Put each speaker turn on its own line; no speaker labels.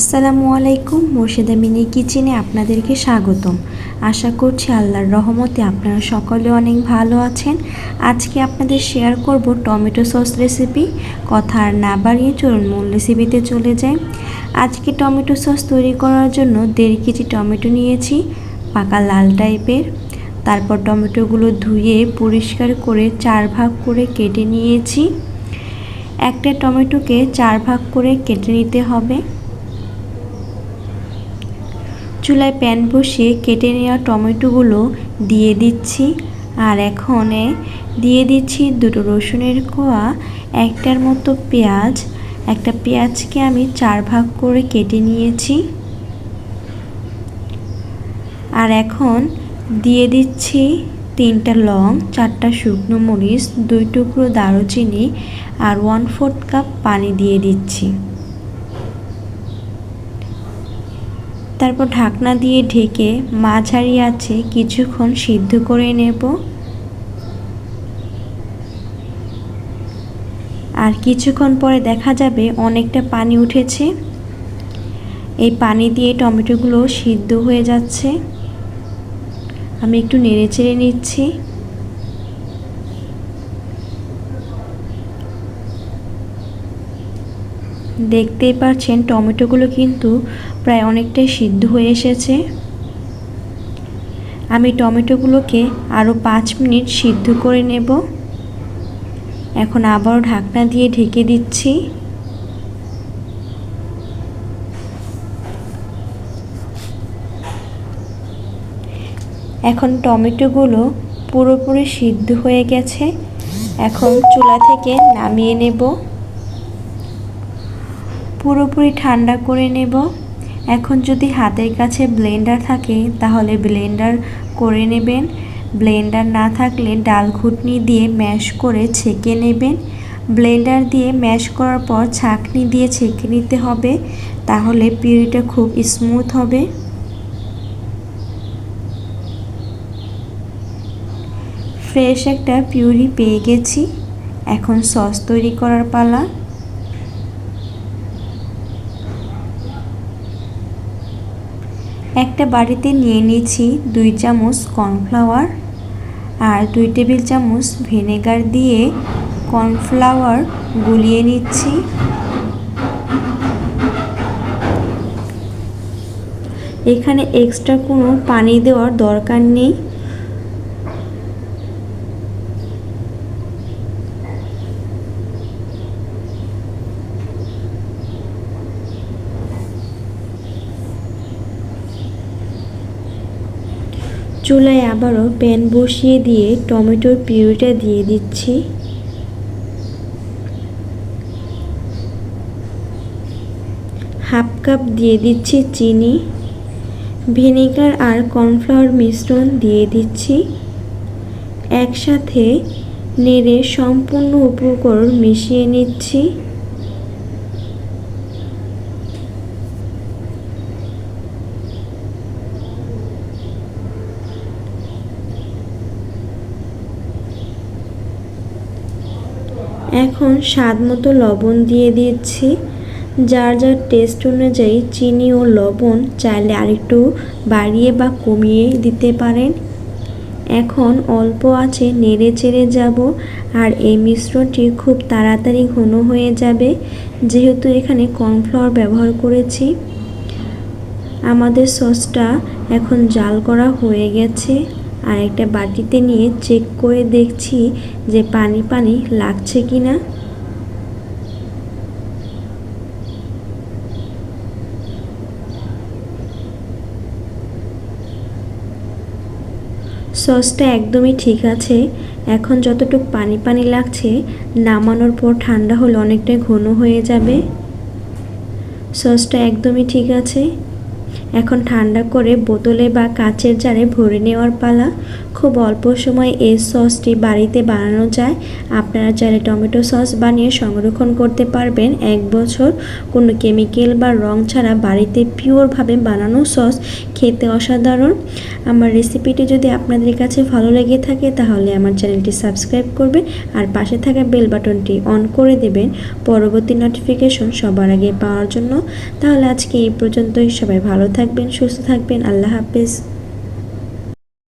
আসসালামু আলাইকুম, মুর্শিদা মিনি কিচেনে আপনাদেরকে স্বাগতম। আশা করছি আল্লাহর রহমতে আপনারা সকলে অনেক ভালো আছেন। আজকে আপনাদের শেয়ার করব টমেটো সস রেসিপি। কথা আর না বাড়িয়ে চলুন মূল রেসিপিতে চলে যাই। আজকে টমেটো সস তৈরি করার জন্য দেড় কেজি টমেটো নিয়েছি, পাকা লাল টাইপের। তারপর টমেটোগুলো ধুয়ে পরিষ্কার করে চার ভাগ করে কেটে নিয়েছি। একটা টমেটোকে চার ভাগ করে কেটে নিতে হবে। চুলায় প্যান বসিয়ে কেটে নেওয়া টমেটোগুলো দিয়ে দিচ্ছি। আর এখানে দিয়ে দিচ্ছি দুটো রসুনের কোয়া, একটার মতো পেঁয়াজ। একটা পেঁয়াজকে আমি চার ভাগ করে কেটে নিয়েছি। আর এখন দিয়ে দিচ্ছি তিনটা লং, চারটা শুকনো মরিচ, দুই টুকরো দারুচিনি আর ওয়ান ফোর্থ কাপ পানি দিয়ে দিচ্ছি। তারপর ঢাকনা দিয়ে ঢেকে মাঝারি আছে কিছুক্ষণ সিদ্ধ করে নেব। আর কিছুক্ষণ পরে দেখা যাবে অনেকটা পানি উঠেছে। এই পানি দিয়ে টমেটোগুলো সিদ্ধ হয়ে যাচ্ছে। আমি একটু নেড়ে চেড়ে নিচ্ছি। দেখতেই পাচ্ছেন টমেটোগুলো কিন্তু প্রায় অনেকটাই সিদ্ধ হয়ে এসেছে। আমি টমেটোগুলোকে আরও পাঁচ মিনিট সিদ্ধ করে নেব। এখন আবারও ঢাকনা দিয়ে ঢেকে দিচ্ছি। এখন টমেটোগুলো পুরোপুরি সিদ্ধ হয়ে গেছে। এখন চুলা থেকে নামিয়ে নেব। পুরোপুরি ঠান্ডা করে নেব। এখন যদি হাতের কাছে ব্লেন্ডার থাকে, তাহলে ব্লেন্ডার করে নেবেন। ব্লেন্ডার না থাকলে ডাল ঘুটনি দিয়ে ম্যাশ করে ছেঁকে নেবেন। ব্লেন্ডার দিয়ে ম্যাশ করার পর ছাঁকনি দিয়ে ছেঁকে নিতে হবে, তাহলে পিউরিটা খুব স্মুথ হবে। ফ্রেশ একটা পিউরি পেয়ে গেছি। এখন সস তৈরি করার পালা। একটা বাড়িতে নিয়ে নিয়েছি দুই চামচ কর্নফ্লাওয়ার আর দুই টেবিল চামচ ভিনেগার দিয়ে কর্নফ্লাওয়ার গুলিয়ে নিচ্ছি। এখানে এক্সট্রা কোনো পানি দেওয়ার দরকার নেই। চুলায় আবারও প্যান বসিয়ে দিয়ে টমেটোর পিউরিটা দিয়ে দিচ্ছি। হাফ কাপ দিয়ে দিচ্ছি চিনি। ভিনেগার আর কর্নফ্লাওয়ার মিশ্রণ দিয়ে দিচ্ছি। একসাথে নেড়ে সম্পূর্ণ উপকরণ মিশিয়ে নিচ্ছি। এখন স্বাদ মতো লবণ দিয়ে দিচ্ছি। যার যার টেস্ট অনুযায়ী চিনি ও লবণ চাইলে আরেকটু বাড়িয়ে বা কমিয়ে দিতে পারেন। এখন অল্প আছে নেড়ে চেড়ে যাব আর এই মিশ্রণটি খুব তাড়াতাড়ি ঘন হয়ে যাবে। যেহেতু এখানে কর্নফ্লাওয়ার ব্যবহার করেছি। আমাদের সসটা এখন জাল করা হয়ে গেছে। আর একটা বাটিতে নিয়ে চেক করে দেখছি যে পানি পানি লাগছে কি না সসটা একদমই ঠিক আছে, এখন যতটুকু পানি পানি লাগছে, নামানোর পর ঠান্ডা হলে অনেকটাই ঘন হয়ে যাবে। সসটা একদমই ঠিক আছে। এখন ঠান্ডা করে বোতলে বা কাচের জারে ভরে নেওয়ার পালা খুব অল্প সময় এই সসটি বাড়িতে বানানো যায়। আপনারা চাইলে টমেটো সস বানিয়ে সংরক্ষণ করতে পারবেন। এক বছর কোনো কেমিক্যাল বা রং ছাড়া বাড়িতে পিওরভাবে বানানো সস খেতে অসাধারণ। আমার রেসিপিটি যদি আপনাদের কাছে ভালো লেগে থাকে, তাহলে আমার চ্যানেলটি সাবস্ক্রাইব করবেন আর পাশে থাকা বেল বাটনটি অন করে দেবেন পরবর্তী নোটিফিকেশন সবার আগে পাওয়ার জন্য। তাহলে আজকে এই পর্যন্তই। সবাই ভালো থাকবেন, সুস্থ থাকবেন। আল্লাহ হাফেজ।